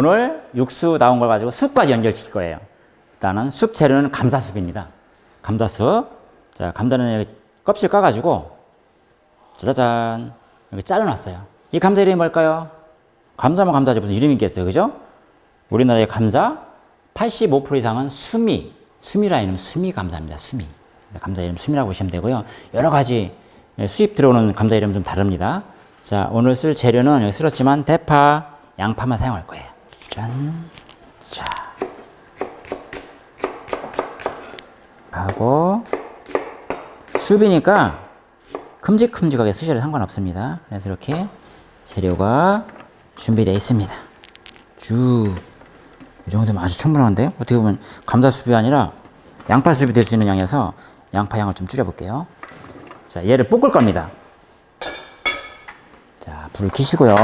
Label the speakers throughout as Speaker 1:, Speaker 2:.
Speaker 1: 오늘 육수 나온 걸 가지고 숲까지 연결시킬 거예요. 일단은 숲 재료는 감자숲입니다. 감자숲. 자, 감자는 여기 껍질 까가지고 짜자잔 이렇게 잘라놨어요. 이 감자 이름이 뭘까요? 감자면 감자지 무슨 이름이 있겠어요, 그죠? 우리나라의 감자 85% 이상은 수미, 수미라 이름 수미 감자입니다. 수미. 감자 이름 수미라고 보시면 되고요. 여러 가지 수입 들어오는 감자 이름 좀 다릅니다. 자, 오늘 쓸 재료는 여기 쓸었지만 대파, 양파만 사용할 거예요. 짠. 자. 하고 숲이니까 큼직큼직하게 쓰셔도 상관없습니다. 그래서 이렇게 재료가 준비되어 있습니다. 쭉. 이 정도면 아주 충분한데요? 어떻게 보면 감자숲이 아니라 양파숲이 될수 있는 양이어서 양파 양을 좀 줄여볼게요. 자, 얘를 볶을 겁니다. 자, 불을 켜시고요.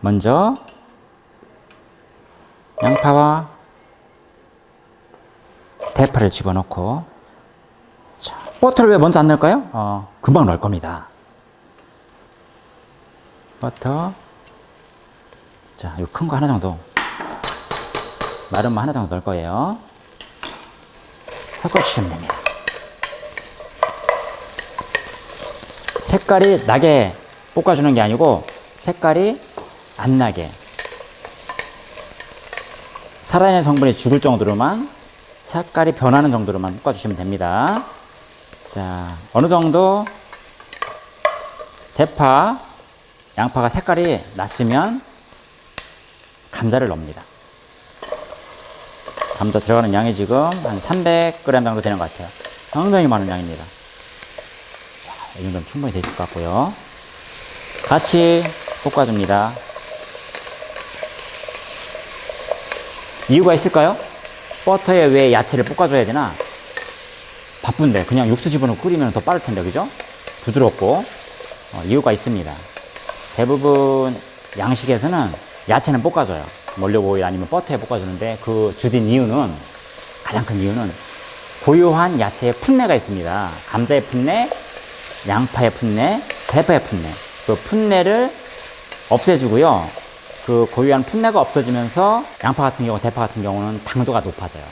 Speaker 1: 먼저 양파와 대파를 집어넣고 자, 버터를 왜 먼저 안 넣을까요? 어, 금방 넣을 겁니다. 버터 자, 이 큰 거 하나 정도 마른 거 하나 정도 넣을 거예요. 섞어주시면 됩니다. 색깔이 나게 볶아주는 게 아니고 색깔이 안 나게 살아있는 성분이 죽을 정도로만 색깔이 변하는 정도로만 볶아주시면 됩니다. 자, 어느 정도 대파, 양파가 색깔이 났으면 감자를 넣습니다. 감자 들어가는 양이 지금 한 300g 정도 되는 것 같아요. 상당히 많은 양입니다. 자, 이 정도면 충분히 되실 것 같고요. 같이 볶아줍니다. 이유가 있을까요? 버터에 왜 야채를 볶아줘야 되나? 바쁜데 그냥 육수 집어넣고 끓이면 더 빠를 텐데 그죠? 부드럽고 어, 이유가 있습니다. 대부분 양식에서는 야채는 볶아줘요. 몰려고 오일 아니면 버터에 볶아주는데 그 주된 이유는 가장 큰 이유는 고유한 야채의 풋내가 있습니다. 감자의 풋내, 양파의 풋내, 대파의 풋내. 그 풋내를 없애주고요. 그 고유한 풋내가 없어지면서 양파 같은 경우, 대파 같은 경우는 당도가 높아져요.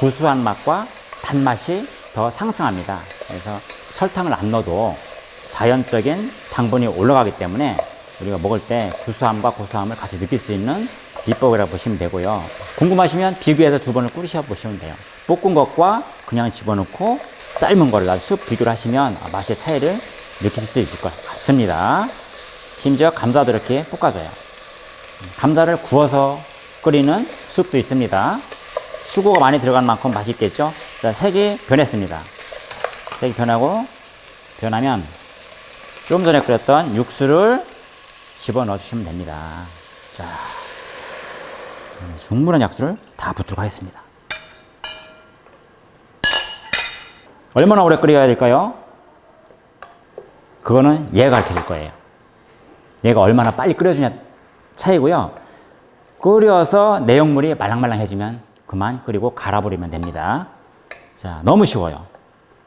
Speaker 1: 구수한 맛과 단맛이 더 상승합니다. 그래서 설탕을 안 넣어도 자연적인 당분이 올라가기 때문에 우리가 먹을 때 구수함과 고소함을 같이 느낄 수 있는 비법이라고 보시면 되고요. 궁금하시면 비교해서 두 번을 끓이셔 보시면 돼요. 볶은 것과 그냥 집어넣고 삶은 거를 아주 쑥 비교를 하시면 맛의 차이를 느낄 수 있을 것 같습니다. 심지어 감자도 이렇게 볶아줘요. 감자를 구워서 끓이는 숲도 있습니다. 수고가 많이 들어간 만큼 맛있겠죠? 자, 색이 변했습니다. 색이 변하고, 변하면 좀 전에 끓였던 육수를 집어 넣어 주시면 됩니다. 자, 충분한 약수를 다 붓도록 하겠습니다. 얼마나 오래 끓여야 될까요? 그거는 얘가 가르쳐 줄 거예요. 얘가 얼마나 빨리 끓여주냐 차이고요. 끓여서 내용물이 말랑말랑해지면 그만 끓이고 갈아버리면 됩니다. 자, 너무 쉬워요.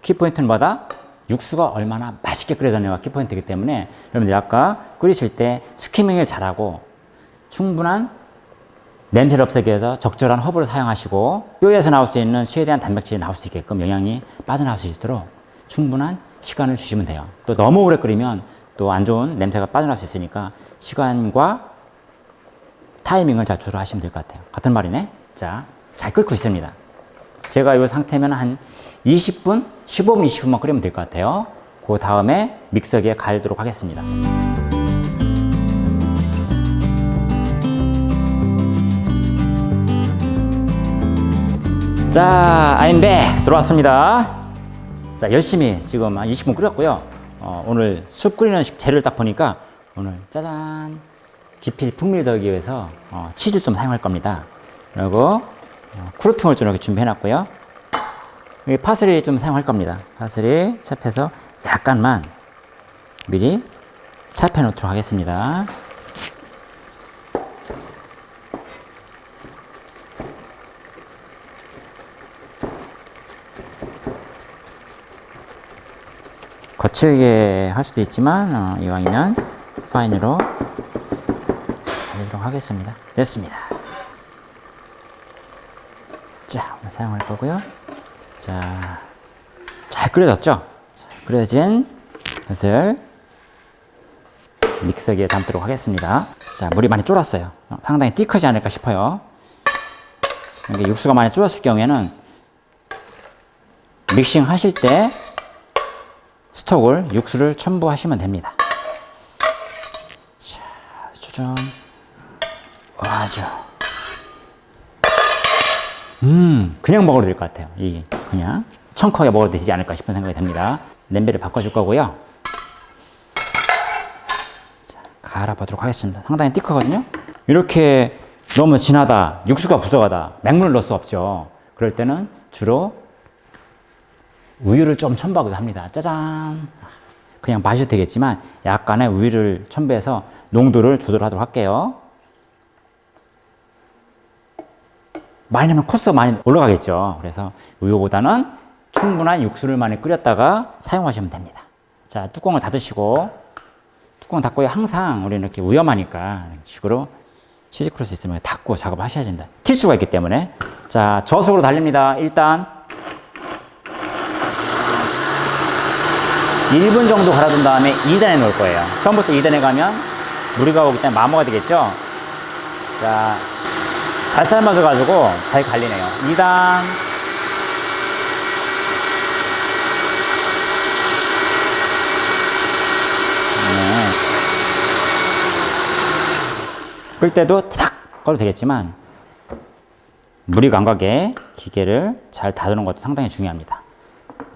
Speaker 1: 키포인트는 뭐다? 육수가 얼마나 맛있게 끓여졌냐가 키포인트이기 때문에 여러분들 아까 끓이실 때 스키밍을 잘하고 충분한 냄새를 없애기 위해서 적절한 허브를 사용하시고 뼈에서 나올 수 있는 최대한 단백질이 나올 수 있게끔 영양이 빠져나올 수 있도록 충분한 시간을 주시면 돼요. 또 너무 오래 끓이면 또 안 좋은 냄새가 빠져나올 수 있으니까 시간과 타이밍을 잘 조절하시면 될 것 같아요. 같은 말이네. 자, 잘 끓고 있습니다. 제가 이 상태면 한 20분, 15분, 20분만 끓이면 될 것 같아요. 그 다음에 믹서기에 갈도록 하겠습니다. 자, I'm back. 들어왔습니다. 자, 열심히 지금 한 20분 끓였고요. 어, 오늘 숲 끓이는 재료를 딱 보니까 오늘 짜잔 깊이 풍미를 더하기 위해서 어, 치즈 좀 사용할 겁니다. 그리고 어, 쿠르퉁을 좀 이렇게 준비해 놨고요. 여기 파슬리 좀 사용할 겁니다. 파슬리 찹해서 약간만 미리 찹해 놓도록 하겠습니다. 거칠게 할 수도 있지만 어, 이왕이면 파인으로 넣도록 하겠습니다. 됐습니다. 자, 오늘 사용할 거고요. 자, 잘 끓여졌죠? 잘 끓여진 것을 믹서기에 담도록 하겠습니다. 자, 물이 많이 쫄았어요. 어, 상당히 띠크지 않을까 싶어요. 이게 육수가 많이 쫄았을 경우에는 믹싱 하실 때 스톡을 육수를 첨부하시면 됩니다. 자, 수 전 아주 음, 그냥 먹어도 될 것 같아요. 이 그냥 청커하게 먹어도 되지 않을까 싶은 생각이 듭니다. 냄비를 바꿔줄 거고요. 자, 갈아보도록 하겠습니다. 상당히 띠크거든요. 이렇게 너무 진하다, 육수가 부족하다, 맹물을 넣을 수 없죠. 그럴 때는 주로 우유를 좀 첨부하기도 합니다. 짜잔. 그냥 마셔도 되겠지만 약간의 우유를 첨부해서 농도를 조절하도록 할게요. 많이 넣으면 코스가 많이 올라가겠죠. 그래서 우유보다는 충분한 육수를 많이 끓였다가 사용하시면 됩니다. 자, 뚜껑을 닫으시고 뚜껑 닫고 항상 우리는 이렇게 위험하니까 이런 식으로 시즈크로스 있으면 닫고 작업하셔야 된다. 튈 수가 있기 때문에 자, 저속으로 달립니다. 일단 1분 정도 갈아둔 다음에 2단에 넣을 거예요. 처음부터 2단에 가면 무리가 오기 때문에 마모가 되겠죠? 자, 잘 삶아져 가지고 잘 갈리네요. 2단. 네. 끓 때도 탁 꺼도 되겠지만 물이 안 가게 기계를 잘 다루는 것도 상당히 중요합니다.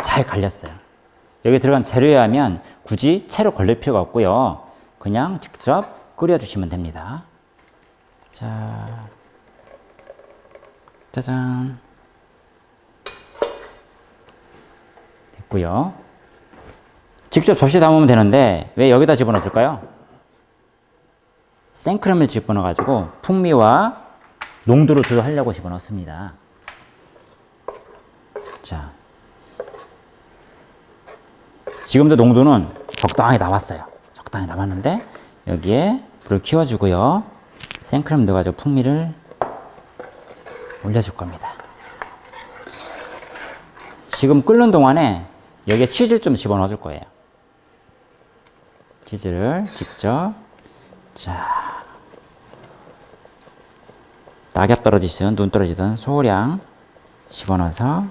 Speaker 1: 잘 갈렸어요. 여기 들어간 재료에 하면 굳이 채로 걸릴 필요가 없고요. 그냥 직접 끓여주시면 됩니다. 자, 짜잔. 됐고요. 직접 접시에 담으면 되는데 왜 여기다 집어넣었을까요? 생크림을 집어넣어가지고 풍미와 농도를 조절하려고 집어넣습니다. 자, 지금도 농도는 적당하게 나왔어요. 적당히 나왔는데 여기에 불을 키워주고요. 생크림 넣어가지고 풍미를 올려줄 겁니다. 지금 끓는 동안에 여기에 치즈를 좀 집어넣어 줄 거예요. 치즈를 직접 자 낙엽 떨어지든 눈 떨어지든 소량 집어넣어서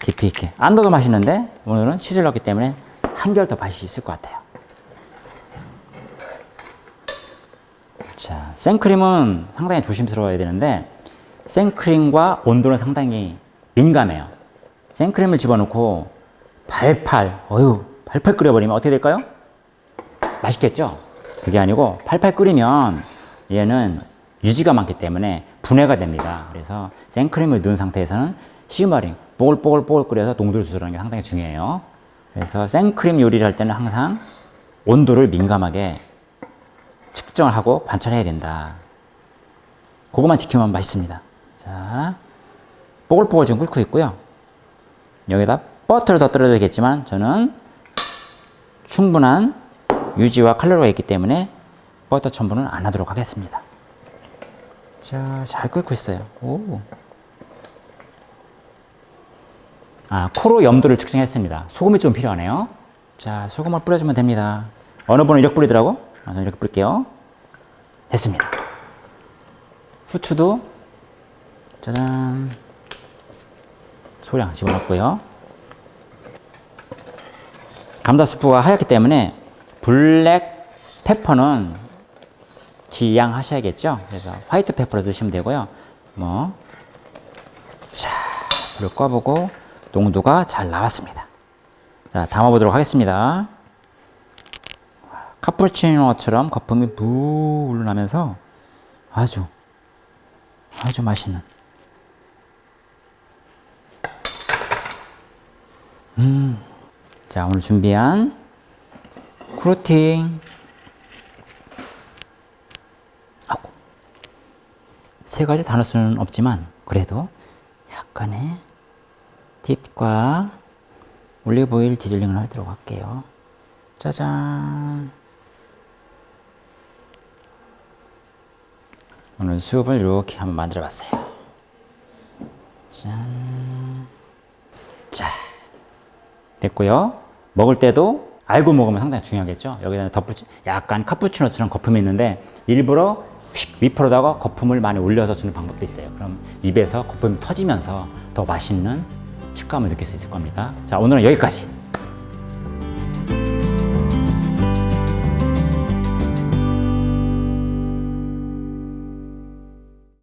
Speaker 1: 깊이 있게 안 넣어도 맛있는데 오늘은 치즈를 넣기 때문에 한결 더 맛이 있을 것 같아요. 자, 생크림은 상당히 조심스러워야 되는데 생크림과 온도는 상당히 민감해요. 생크림을 집어넣고 팔팔, 어휴, 팔팔 끓여버리면 어떻게 될까요? 맛있겠죠? 그게 아니고 팔팔 끓이면 얘는 유지가 많기 때문에 분해가 됩니다. 그래서 생크림을 넣은 상태에서는 시머링, 뽀글뽀글뽀글 끓여서 조절하는 게 상당히 중요해요. 그래서 생크림 요리를 할 때는 항상 온도를 민감하게 측정을 하고 관찰해야 된다. 그것만 지키면 맛있습니다. 자, 뽀글뽀글 지금 끓고 있고요. 여기다 버터를 더 떨어도 되겠지만 저는 충분한 유지와 칼로리가 있기 때문에 버터 첨부는 안 하도록 하겠습니다. 자, 잘 끓고 있어요. 오. 아, 코로 염도를 측정했습니다. 소금이 좀 필요하네요. 자, 소금을 뿌려주면 됩니다. 어느 분은 이렇게 뿌리더라고? 아, 저는 이렇게 뿌릴게요. 됐습니다. 후추도 짜잔 소량 집어넣고요. 감자 스프가 하얗기 때문에 블랙 페퍼는 지양하셔야겠죠. 그래서 화이트 페퍼로 드시면 되고요. 뭐, 자, 불을 꺼보고 농도가 잘 나왔습니다. 자, 담아보도록 하겠습니다. 카푸치노처럼 거품이 부을 나면서 아주 아주 맛있는 음. 자, 오늘 준비한 크루팅 하고 세 가지 다 넣을 수는 없지만 그래도 약간의 팁과 올리브오일 디즐링을 하도록 할게요. 짜잔. 오늘 수업을 이렇게 한번 만들어 봤어요. 짠. 자. 됐고요. 먹을 때도 알고 먹으면 상당히 중요하겠죠. 여기다 덧붙이 약간 카푸치노처럼 거품이 있는데 일부러 휙 위프로다가 거품을 많이 올려서 주는 방법도 있어요. 그럼 입에서 거품이 터지면서 더 맛있는 식감을 느낄 수 있을 겁니다. 자, 오늘은 여기까지.